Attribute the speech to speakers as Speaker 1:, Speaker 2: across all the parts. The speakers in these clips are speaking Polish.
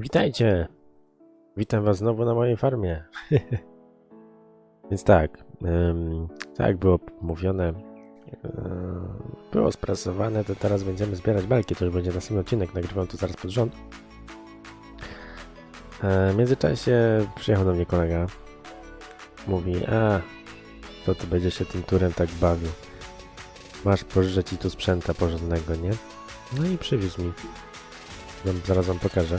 Speaker 1: Witajcie! Witam was znowu na mojej farmie. Więc tak, ym, tak było mówione, yy, było sprasowane, to teraz będziemy zbierać belki. To już będzie następny odcinek, nagrywam to zaraz pod rząd. E, w międzyczasie przyjechał do mnie kolega. Mówi, a, to ty będziesz się tym turem tak bawił. Masz pożyczę ci tu sprzęta porządnego, nie? No i przywiózł mi. Zaraz wam pokażę.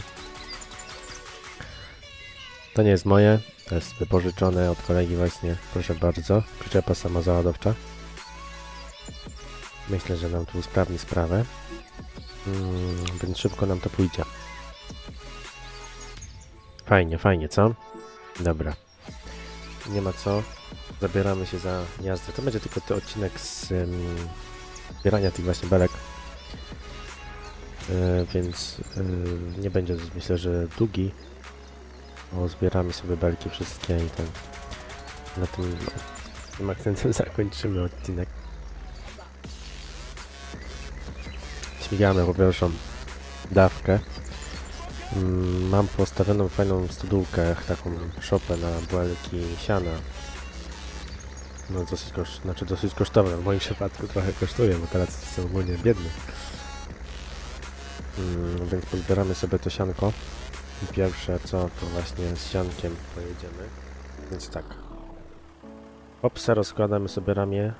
Speaker 1: To nie jest moje, to jest wypożyczone od kolegi właśnie, proszę bardzo. Przyczepa samozaładowcza. Myślę, że nam tu usprawni sprawę. Mm, więc szybko nam to pójdzie. Fajnie, fajnie, co? Dobra. Nie ma co. Zabieramy się za jazdę. To będzie tylko ten odcinek z um, zbierania tych właśnie belek. E, więc e, nie będzie myślę, że długi. O, zbieramy sobie belki wszystkie i ten na tym, no, tym akcentem zakończymy odcinek. Śmigamy po pierwszą dawkę. Mm, Mam postawioną fajną studółkę, taką szopę na belki siana. No dosyć, koszt, znaczy dosyć kosztowne, w moim przypadku trochę kosztuje, bo teraz jestem ogólnie biedny. Mm, więc pozbieramy sobie to sianko. I pierwsze co, to właśnie z siankiem pojedziemy. Więc tak. Opsa rozkładamy sobie ramię.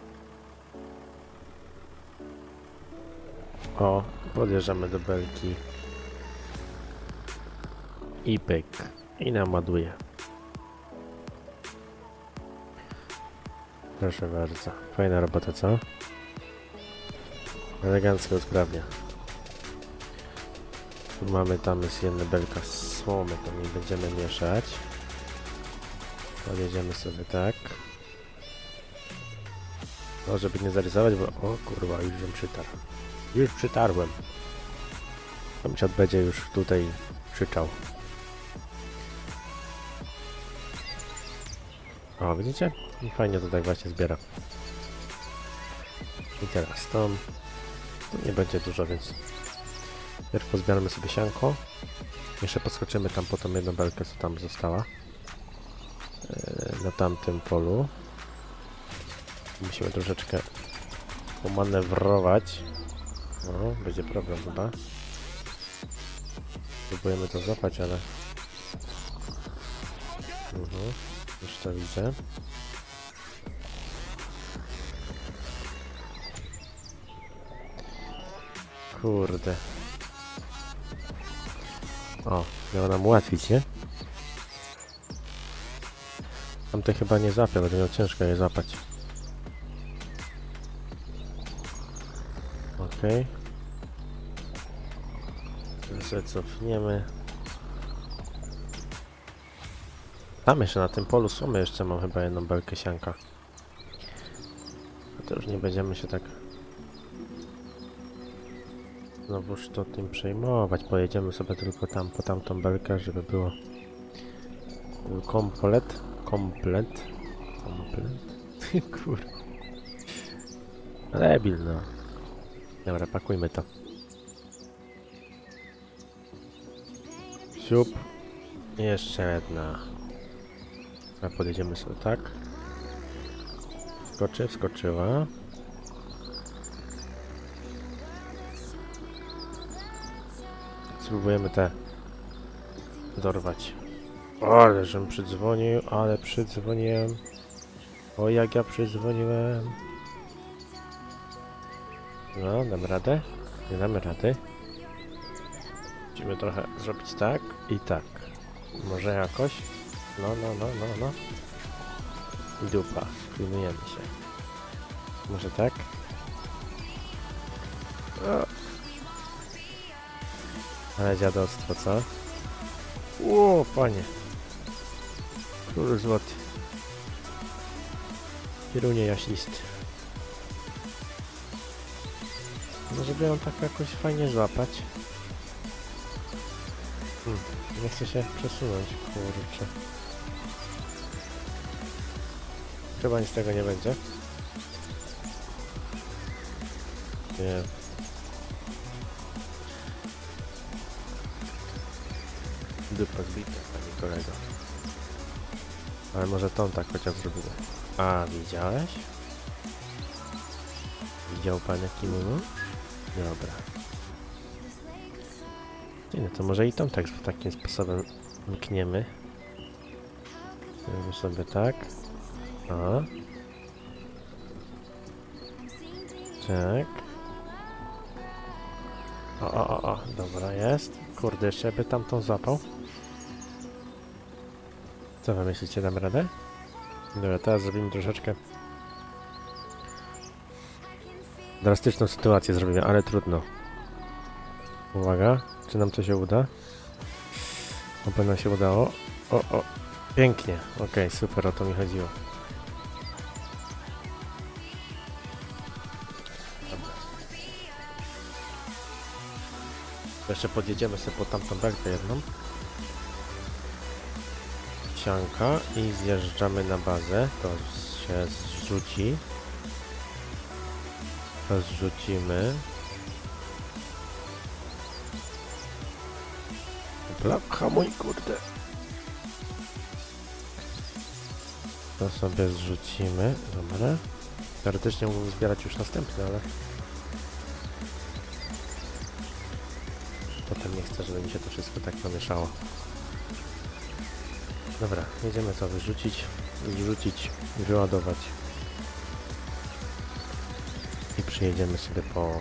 Speaker 1: O, podjeżdżamy do belki. I pyk. I nam ładuje. Proszę bardzo. Fajna robota, co? Elegancko usprawnia. Tu mamy, tam jest jedna belka słomy, to nie będziemy mieszać. Podjedziemy sobie tak. O, żeby nie zarysować, bo... O kurwa, już ją przytarł. Już przytarłem. Sąsiad będzie już tutaj krzyczał. O, widzicie? I fajnie to tak właśnie zbiera. I teraz to... Tu nie będzie dużo, więc Najpierw pozbieramy sobie sianko. Jeszcze podskoczymy tam po tą jedną belkę, co tam została. Yy, na tamtym polu. Musimy troszeczkę pomanewrować. No, będzie problem chyba. Próbujemy to złapać, ale... Mhm, już to widzę. Kurde. O, miało nam ułatwić, nie? Tamte chyba nie złapie, będzie miał ciężko je złapać. Okej. Okay. sobie cofniemy. Tam jeszcze na tym polu słomy jeszcze mam chyba jedną belkę sianka. To już nie będziemy się tak znowuż to tym przejmować. Pojedziemy sobie tylko tam po tamtą belkę, żeby było komplet. Komplet. Komplet. Kur. Debil, no. Dobra, pakujmy to. Siup. Jeszcze jedna. A podjedziemy sobie tak. Skoczy, wskoczyła. Spróbujemy te dorwać. Ale żem przydzwonił, ale przydzwoniłem. O jak ja przydzwoniłem. No, dam radę? Nie damy rady. Musimy trochę zrobić tak i tak. Może jakoś? No, no, no, no, no. I dupa. Pilnujemy się. Może tak? O. Ale dziadostwo, co? Ło, panie. Król złoty. Kierunie jaślisty. No żeby ją tak jakoś fajnie złapać. Hmm, nie chcę się przesunąć, kurczę. Chyba nic z tego nie będzie. Nie. Dupa zbita, panie kolego. Ale może tą tak chociaż zrobimy. A, widziałeś? Widział pan jaki munu? Dobra. Nie, no to może i tą tak takim sposobem mkniemy. Zrobimy sobie tak. A. Tak. O, o, o, o, dobra jest. Kurde, jeszcze by tamtą złapał. Co wy myślicie, dam radę? Dobra, teraz zrobimy troszeczkę drastyczną sytuację zrobimy, ale trudno. Uwaga, czy nam to się uda? Oby nam się udało. O, o, pięknie. Okej, super, o to mi chodziło. Jeszcze podjedziemy sobie po tamtą belkę jedną. Sianka i zjeżdżamy na bazę. To się zrzuci. To zrzucimy. Dobra, hamuj kurde. To sobie zrzucimy. Dobra. Teoretycznie mógłbym zbierać już następny, ale... żeby mi się to wszystko tak pomieszało. Dobra, jedziemy to wyrzucić, zrzucić, wyładować. I przyjedziemy sobie po,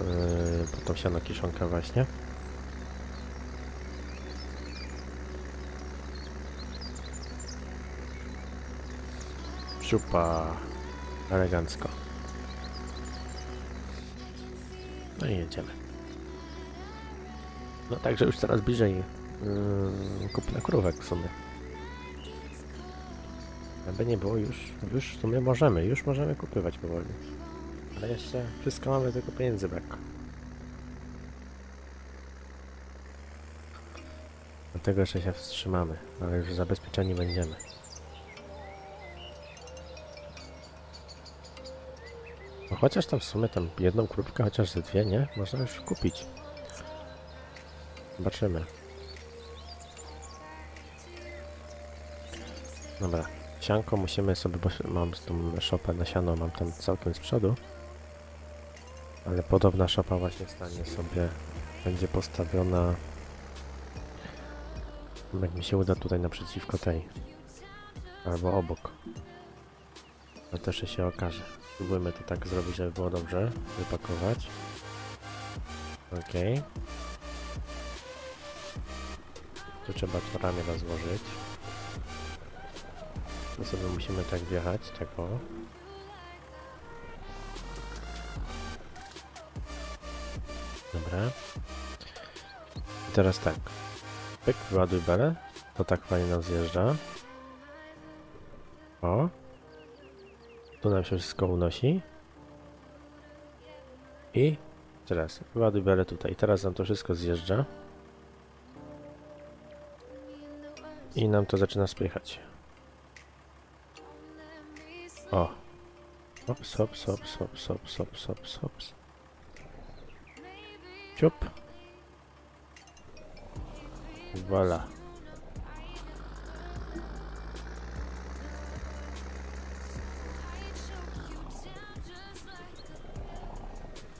Speaker 1: yy, po tą siano kiszonkę właśnie. Siupa, elegancko. No i jedziemy. No także już coraz bliżej yy, kupna krówek w sumie. Aby nie było już, już w sumie możemy, już możemy kupywać powoli. Ale jeszcze wszystko mamy, tylko pieniędzy brak. Dlatego jeszcze się wstrzymamy, ale już zabezpieczeni będziemy. No chociaż tam w sumie tam jedną krówkę, chociaż ze dwie, nie? Można już kupić. Zobaczymy. Dobra, sianko musimy sobie, bo mam tą szopę na siano, mam tam całkiem z przodu. Ale podobna szopa właśnie stanie sobie, będzie postawiona, jak mi się uda tutaj naprzeciwko tej, albo obok. To też się okaże. Spróbujmy to tak zrobić, żeby było dobrze, wypakować. Okej. Tu trzeba to ramię rozłożyć. To sobie musimy tak wjechać, tak o. Dobra. I teraz tak. Pyk, wyładuj belę. To tak fajnie nam zjeżdża. O. Tu nam się wszystko unosi. I teraz wyładuj belę tutaj. Teraz nam to wszystko zjeżdża. I nam to zaczyna spychać. O. Hops, hops, hops, hops, hops, hops, hops, hops. Ciup. Voilà.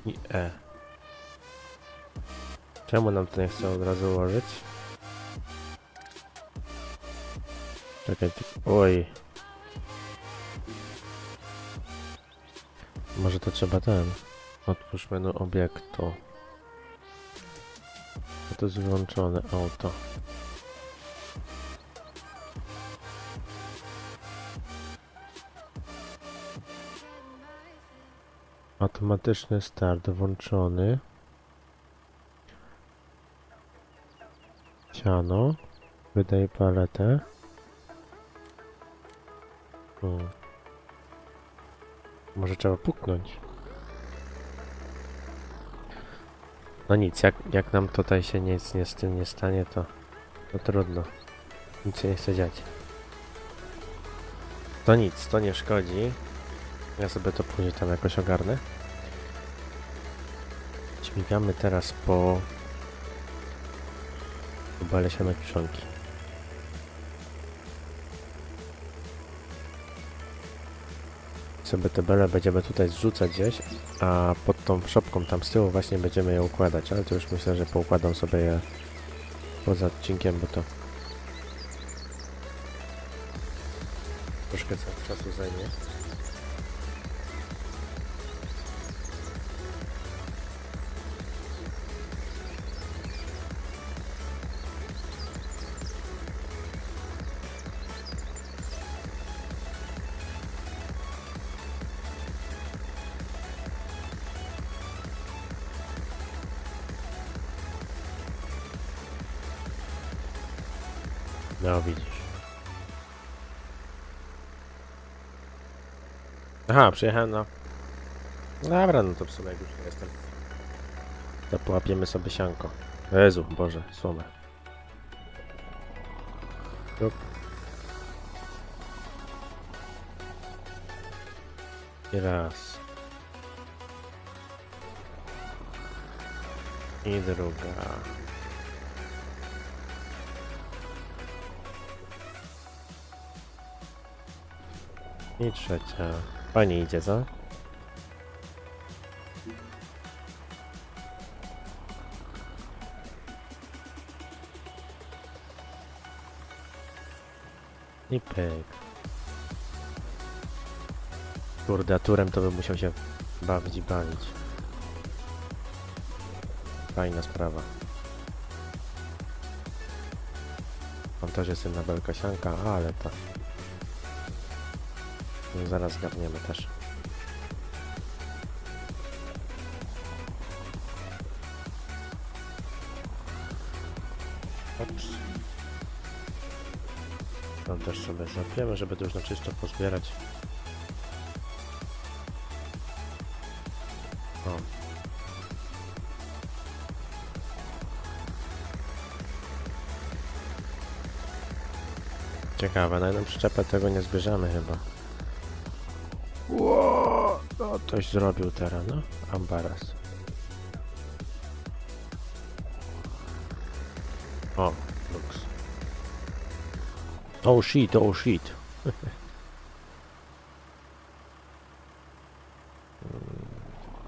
Speaker 1: I E. Czemu nam to nie chce od razu ułożyć? Czekaj, oj. Może to trzeba ten. Otwórz menu obiektu. No to jest wyłączone auto. Automatyczny start włączony. Siano. Wydaj paletę. Hmm. Może trzeba puknąć. No nic, jak, jak nam tutaj się nic nie z tym nie stanie, to, to trudno. Nic się nie chce dziać. To nic, to nie szkodzi. Ja sobie to później tam jakoś ogarnę. Śmigamy teraz po, po bale siano kiszonki. Sobie te bele będziemy tutaj zrzucać gdzieś, a pod tą szopką tam z tyłu właśnie będziemy je układać, ale to już myślę, że poukładam sobie je poza odcinkiem, bo to troszkę czasu zajmie. No widzisz. Aha, przyjechałem na... Dobra, no to w sumie już jestem. To połapiemy sobie sianko. Jezu, Boże, słomę. I raz. I druga. I trzecia. Fajnie idzie, co? I pyk. Kurde, turem to bym musiał się bawić i bawić. Fajna sprawa. Tam też jest jedna belka sianka, ale to... Zaraz zgarniemy też. Ops. To też sobie zapiemy, żeby to już na czysto pozbierać. O. Ciekawe, na jedną przyczepę tego nie zbierzemy chyba. No coś zrobił teraz, no. Ambaras. O, lux. Oh shit, oh shit.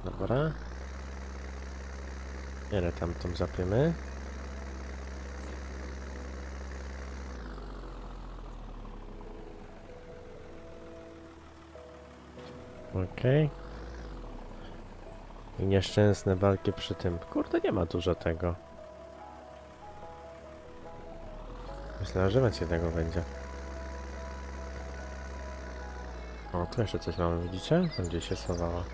Speaker 1: Dobra. Ile tam tam zapiemy? Okej. I nieszczęsne walki przy tym. Kurde, nie ma dużo tego. Myślałem, że więcej tego będzie. O, tu jeszcze coś mamy, widzicie? Tam gdzieś się schowała.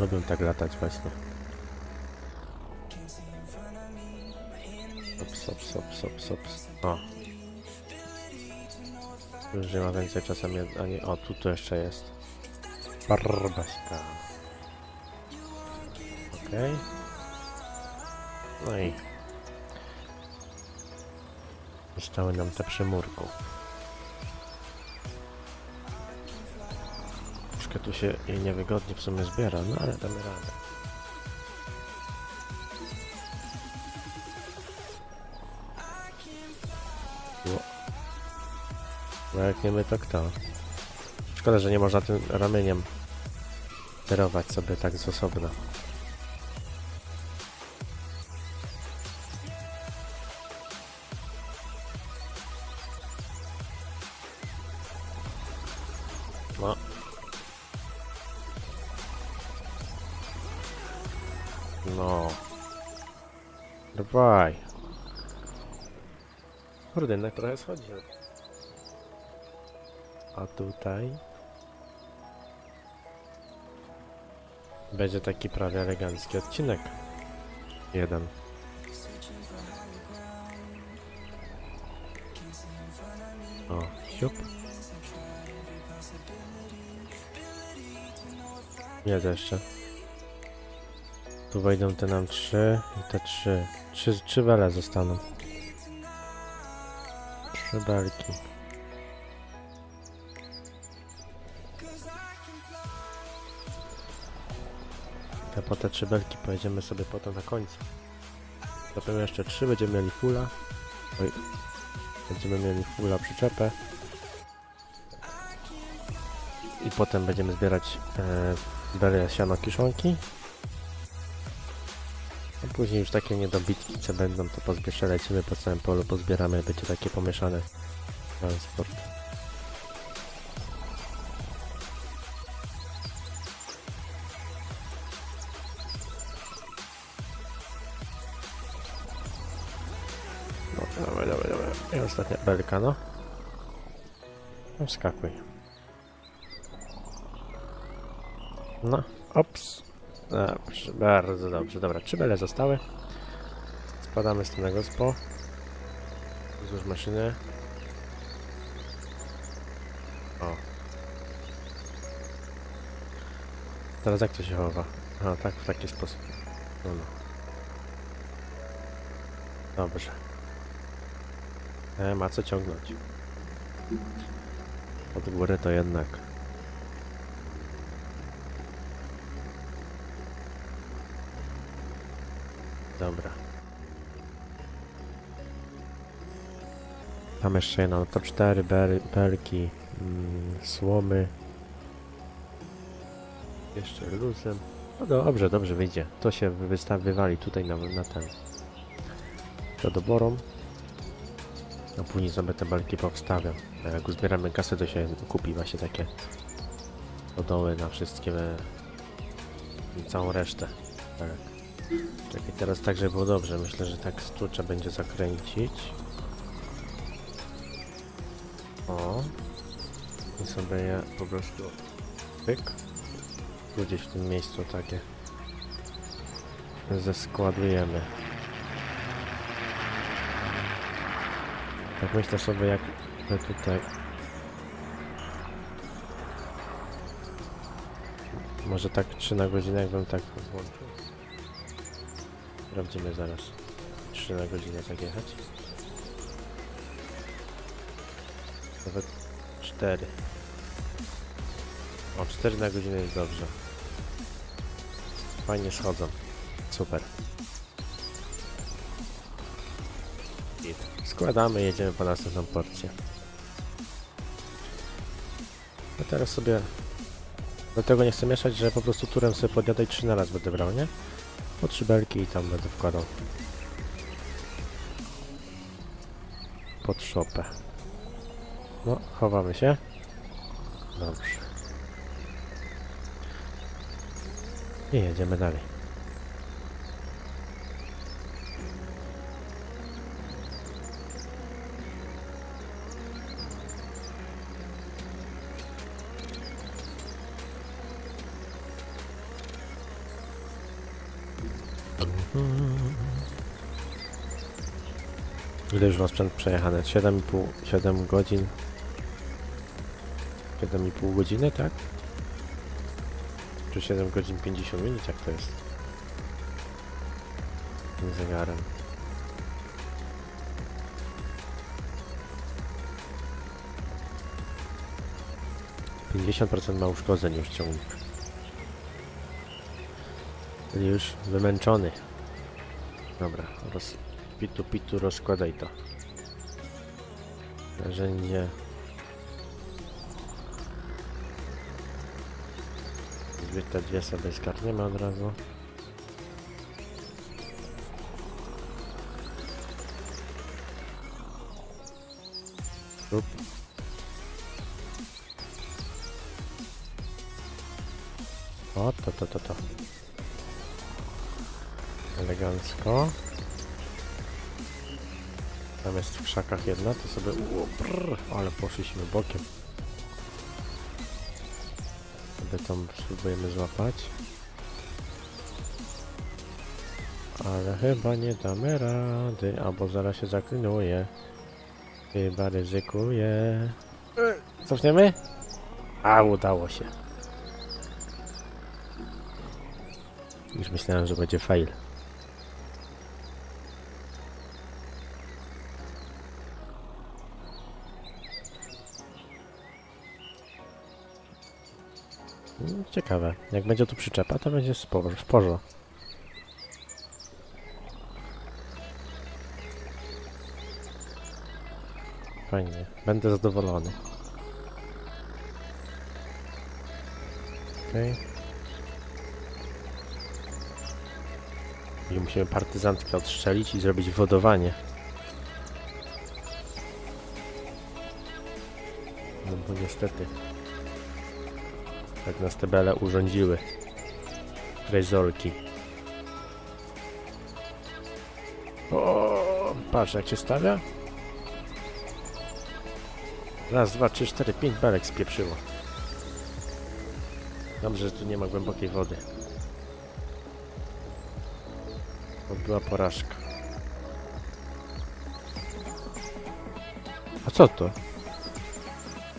Speaker 1: Lubią tak latać właśnie. Ops, ops, ops, ops, ops. O. Już nie ma więcej czasem, jed- a nie... O, tu to jeszcze jest. Barbaśka. Okej. No i... Zostały nam te przymurku. Troszkę tu się jej niewygodnie w sumie zbiera, no ale damy radę. No jak nie my, to kto? Szkoda, że nie można tym ramieniem sterować sobie tak z osobna. No. No. Kurde, jednak trochę schodzi. A tutaj... Będzie taki prawie elegancki odcinek. Jeden. O, siup. Jest jeszcze. Tu wejdą te nam trzy i te trzy. Trzy, trzy wele zostaną. Trzy belki. Te, po te trzy belki pojedziemy sobie potem na końcu. Zrobimy jeszcze trzy, będziemy mieli fulla. Oj. Będziemy mieli fulla przyczepę. I potem będziemy zbierać e, belę siano kiszonki. A później już takie niedobitki, co będą, to pozbierze, lecimy po całym polu, pozbieramy, będzie takie pomieszane transport. Ostatnia belka, no. No, Wskakuj. No, ops. Dobrze, bardzo dobrze. Dobra, trzy bele zostały. Spadamy z tego spo. Złóż maszyny. O. Teraz jak to się chowa? A, tak, w taki sposób. No, no. Dobrze. E, ma co ciągnąć. Od góry to jednak. Dobra. Tam jeszcze jedno, to cztery belki, mm, słomy. Jeszcze luzem. No dobrze, dobrze wyjdzie. To się wystaw wywali tutaj na, na ten. To doborą. A później sobie te belki powstawiam. A jak uzbieramy kasę, to się kupi właśnie takie doły na wszystkie i całą resztę. Tak. Czekaj, teraz tak, żeby było dobrze. Myślę, że tak tu trzeba będzie zakręcić. O. I sobie je po prostu pyk. Gdzieś w tym miejscu takie zeskładujemy. Tak myślę sobie, jak tutaj Może tak 3 na godzinę, jakbym tak włączył. Sprawdzimy zaraz. 3 na godzinę tak jechać. Nawet 4. O, 4 na godzinę jest dobrze. Fajnie schodzą. Super. Składamy, jedziemy po następną porcję. A teraz sobie... Do tego nie chcę mieszać, że po prostu turem sobie podjadę i 3 na raz będę brał, nie? Po trzy belki i tam będę wkładał. Pod szopę. No, chowamy się. Dobrze. I jedziemy dalej. Ile już ma sprzęt przejechany? 7,5 7 godzin. 7,5 godziny, tak? Czy 7 godzin 50 minut? Jak to jest? Tym zegarem. Pięćdziesiąt procent ma uszkodzeń już ciągnik. Już wymęczony. Dobra, roz... pitu pitu rozkładaj to. Narzędzie. Dwie te dwie sobie skarniemy od razu. Up. O, to, to, to, to. Elegancko. Tam jest w krzakach jedna, to sobie... O, brrr, ale poszliśmy bokiem. Sobie tam spróbujemy złapać. Ale chyba nie damy rady, albo zaraz się zaklinuje. Chyba ryzykuję. E, Cofniemy? A, udało się. Już myślałem, że będzie fail. Ciekawe. Jak będzie tu przyczepa, to będzie sporo, w. Fajnie. Będę zadowolony. Okej. I musimy partyzantkę odstrzelić i zrobić wodowanie. No bo niestety. Tak nas te urządziły. Rezolki. O, patrz jak się stawia. Raz, dwa, trzy, cztery, pięć belek spieprzyło. Dobrze, że tu nie ma głębokiej wody. To była porażka. A co to?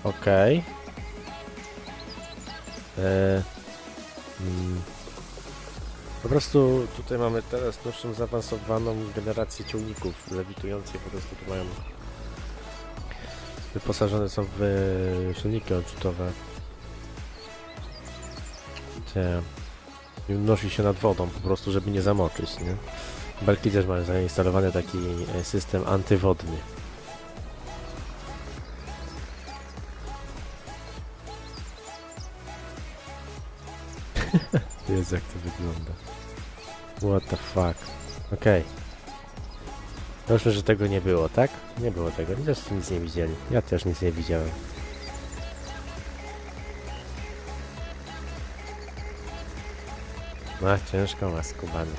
Speaker 1: Okej. Eee, mm. Po prostu tutaj mamy teraz nowszą zaawansowaną generację ciągników lewitujących, po prostu tu mają wyposażone są w e, silniki odrzutowe. Te i unosi się nad wodą po prostu, żeby nie zamoczyć, nie? Belki też mają zainstalowany taki e, system antywodny. Jak to wygląda. What the fuck. Okej. Proszę, że tego nie było, tak? Nie było tego. Też nic nie widzieli. Ja też nic nie widziałem. Ma ciężko, ma skubany.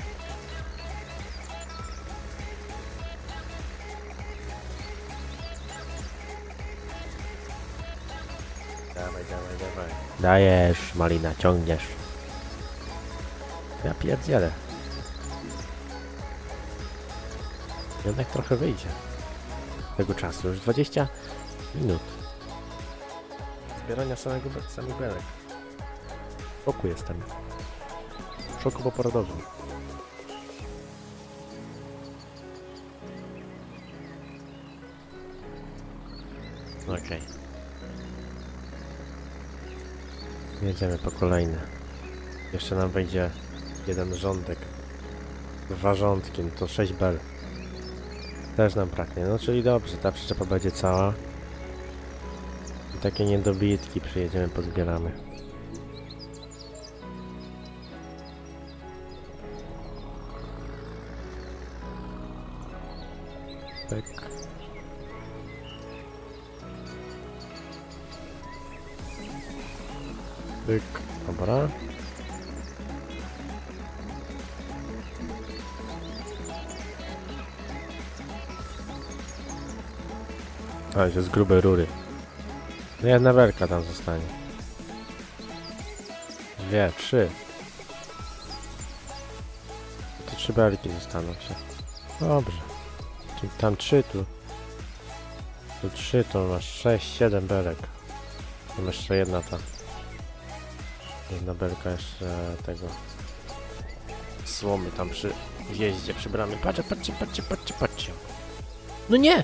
Speaker 1: Dawaj, dawaj, dawaj. Dajesz, malina, ciągniesz. Ja pierdzielę. Jednak trochę wyjdzie. Tego czasu. Już 20 minut. Zbierania samego samych belek. W szoku jestem. W szoku poporodowym. Okej. Jedziemy po kolejne. Jeszcze nam wejdzie jeden rządek. Dwa rządki, no to 6 bel. Też nam braknie. No czyli dobrze, ta przyczepa będzie cała. I takie niedobitki przyjedziemy, pozbieramy. Jest grube rury. No jedna belka tam zostanie. Dwie, trzy. To trzy belki zostaną się. Dobrze. Czyli tam trzy, tu. Tu trzy, to masz sześć, siedem belek. Tam jeszcze jedna ta. Jedna belka jeszcze tego. Słomy tam przy jeździe, przy bramie. Patrzcie, patrzcie, patrzcie, patrzcie, patrzcie. No nie!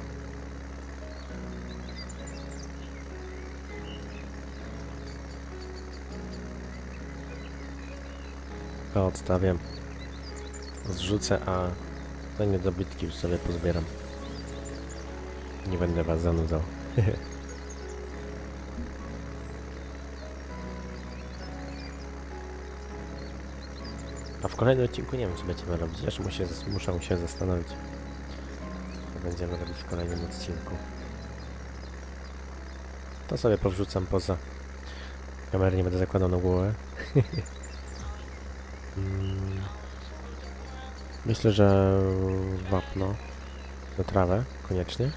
Speaker 1: To odstawiam. Zrzucę, a te niedobitki już sobie pozbieram. Nie będę was zanudzał. A w kolejnym odcinku nie wiem, co będziemy robić. Jeszcze muszę, muszę się zastanowić. Co będziemy robić w kolejnym odcinku. To sobie powrzucam poza. Kamery nie będę zakładał na głowę. Mm. Myślę, że wapno na trawę koniecznie.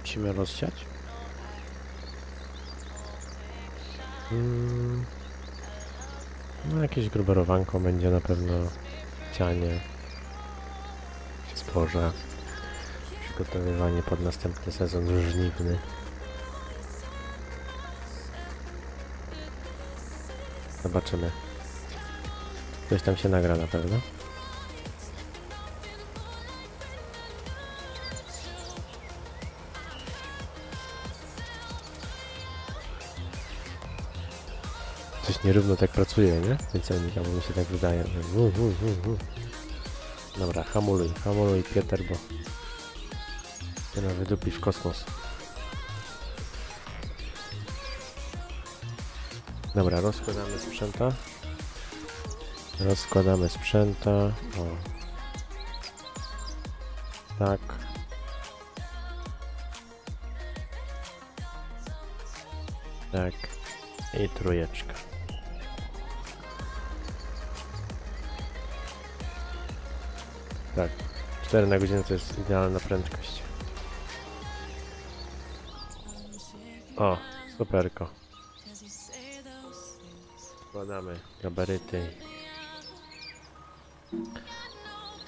Speaker 1: Musimy rozsiać. Mm. No jakieś gruberowanko będzie na pewno cianie. zboża. Przygotowywanie pod następny sezon żniwny. Zobaczymy. Coś tam się nagra na pewno. Coś nierówno tak pracuje, nie? Ten celnik, albo mi się tak wydaje. że. Dobra, hamuluj, hamuluj Pieter, bo ty nas wydupisz w kosmos. Dobra, rozkładamy sprzęta. Rozkładamy sprzęta. O. Tak. Tak. I trójeczka. Tak. 4 na godzinę to jest idealna prędkość. O, superko. Składamy gabaryty.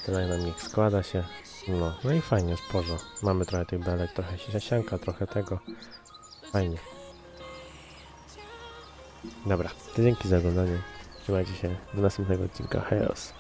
Speaker 1: Tyle nam niech składa się. No, no i fajnie, sporo. Mamy trochę tych belek, trochę siasianka, trochę tego. Fajnie. Dobra, to dzięki za oglądanie. Trzymajcie się. Do następnego odcinka. Hejos.